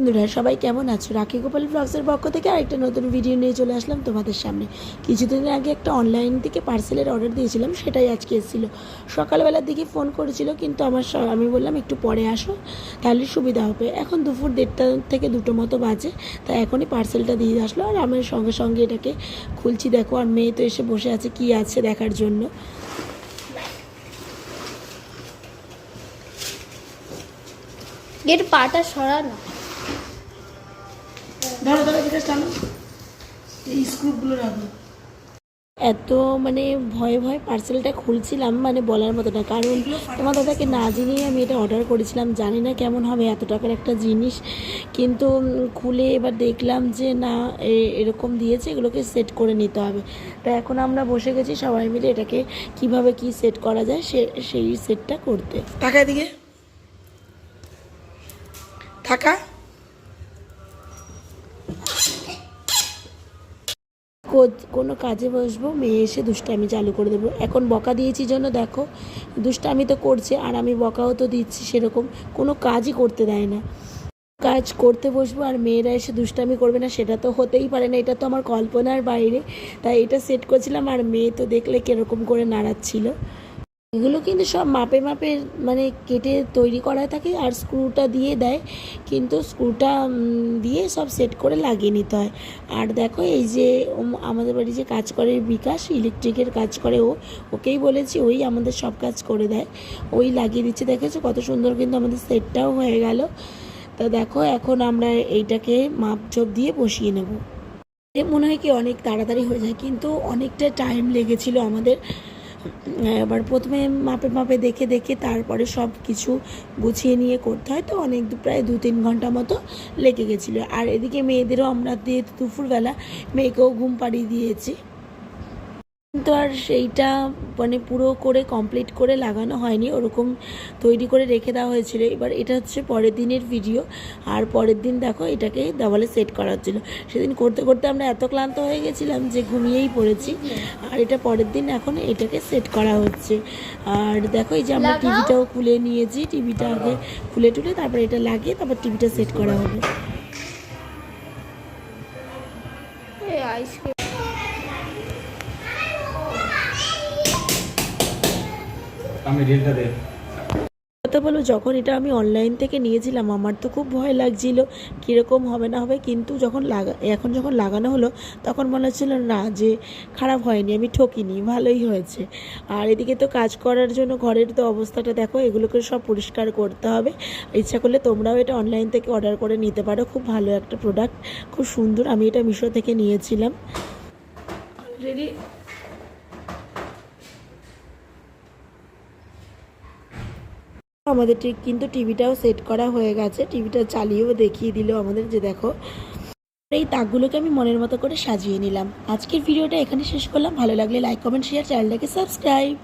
বন্ধুরা, সবাই কেমন আছো? রাখি গোপাল ব্লগসের পক্ষ থেকে আরেকটা নতুন ভিডিও নিয়ে চলে আসলাম তোমাদের সামনে। কিছুদিন আগে একটা অনলাইন থেকে পার্সেলের অর্ডার দিয়েছিলাম, সেটাই আজকে এসেছিল। সকালবেলার দিকে ফোন করেছিল, কিন্তু আমার আমি বললাম, একটু পরে আসো, তাহলে সুবিধা হবে। এখন দুপুর দেড়টা থেকে দুটো মতো বাজে তা এখনই পার্সেলটা দিয়ে আসলো। আর আমার সঙ্গে সঙ্গে এটাকে খুলছি। দেখো, আর মেয়ে তো এসে বসে আছে, কি আছে দেখার জন্য। এর পাটা সরানো। ধরো ধরো বিকাশ টানো। এই স্ক্রুপগুলো রাখো। এত মানে ভয়ে ভয়ে পার্সেলটা খুলছিলাম মানে বলার মতো না। কারণ তোমার দাদাকে না জেনেই আমি এটা অর্ডার করেছিলাম। জানি না কেমন হবে এত টাকার একটা জিনিস। কিন্তু খুলে এবার দেখলাম যে না এরকম দিয়েছে এগুলোকে সেট করে নিতে হবে। তা এখন আমরা বসে গেছি সবাই মিলে এটাকে কীভাবে কি সেট করা যায় সে সেই সেটটা করতে। টাকা দিকে থাকা। কোনো কাজে বসবো, মেয়ে এসে দুষ্টামি চালু করে দেবো। এখন বকা দিয়েছি জন্য দেখো, দুষ্টামি তো করছে, আর আমি বকাও তো দিচ্ছি সেরকম, কোনো কাজই করতে দেয় না। কাজ করতে বসবো আর মেয়েরা এসে দুষ্টামি করবে না, সেটা তো হতেই পারে না, এটা তো আমার কল্পনার বাইরে। তাই এটা সেট করেছিলাম, আর মেয়ে তো দেখলে কীরকম করে নাড়াচ্ছিল। এগুলো কিন্তু সব মাপে মাপে মানে কেটে তৈরি করা থাকে আর স্ক্রুটা দিয়ে দেয়। কিন্তু স্ক্রুটা দিয়ে সব সেট করে লাগিয়ে নিতে হয়। আর দেখো এই যে আমাদের বাড়ি যে কাজ করে বিকাশ ইলেকট্রিকের কাজ করে ও, ওকেই বলেছি ওই আমাদের সব কাজ করে দেয়। ওই লাগিয়ে দিচ্ছে, দেখেছ? কত সুন্দর কিন্তু আমাদের সেটটাও হয়ে গেল। তা দেখো, এখন আমরা এইটাকে মাপঝোপ দিয়ে বসিয়ে নেব। এ মনে হয় কি অনেক তাড়াতাড়ি হয়ে যায়, কিন্তু অনেকটা টাইম লেগেছিল আমাদের। এবার প্রথমে মাপে মাপে দেখে দেখে তারপরে সব কিছু গুছিয়ে নিয়ে করতে হয়। তো অনেক প্রায় দু তিন ঘণ্টা মতো লেগে গেছিল। আর এদিকে মেয়েদেরও আমরা দিয়ে দুপুরবেলা মেয়েকেও ঘুম পাড়িয়ে দিয়েছি। কিন্তু আর সেইটা মানে পুরো করে কমপ্লিট করে লাগানো হয়নি ওরকম তৈরি করে রেখে দেওয়া হয়েছিল। এবার এটা হচ্ছে পরের দিনের ভিডিও আর পরের দিন দেখো এটাকে দেওয়ালে সেট করা হচ্ছিল। সেদিন করতে করতে আমরা এত ক্লান্ত হয়ে গেছিলাম যে ঘুমিয়েই পড়েছি আর এটা পরের দিন এখন এটাকে সেট করা হচ্ছে। আর দেখো এই যে আমরা টিভিটাও খুলে নিয়েছি টিভিটা আগে খুলে টুলে তারপর এটা লাগিয়ে তারপর টিভিটা সেট করা হবে। আইসক্রিম আমি রিলটা দে কথা বলো যখন এটা আমি অনলাইন থেকে নিয়েছিলাম আমার তো খুব ভয় লাগছিল কীরকম হবে না হবে কিন্তু যখন লাগা এখন যখন লাগানো হলো তখন মনে হচ্ছিল না যে খারাপ হয়নি আমি ঠকিনি ভালোই হয়েছে। আর এদিকে তো কাজ করার জন্য ঘরের তো অবস্থাটা দেখো এগুলোকে সব পরিষ্কার করতে হবে। ইচ্ছা করলে তোমরাও এটা অনলাইন থেকে অর্ডার করে নিতে পারো খুব ভালো একটা প্রোডাক্ট খুব সুন্দর। আমি এটা মিশো থেকে নিয়েছিলাম। অলরেডি আমাদের কিন্তু টিভিটাও সেট করা হয়ে গেছে। টিভিটা চালিয়েও দেখিয়ে দিল আমাদের যে দেখো, এই তাকগুলোকে আমি মনের মতো করে সাজিয়ে নিলাম। আজকের ভিডিওটা এখানে শেষ করলাম। ভালো লাগলে লাইক কমেন্ট শেয়ার চ্যানেলটাকে সাবস্ক্রাইব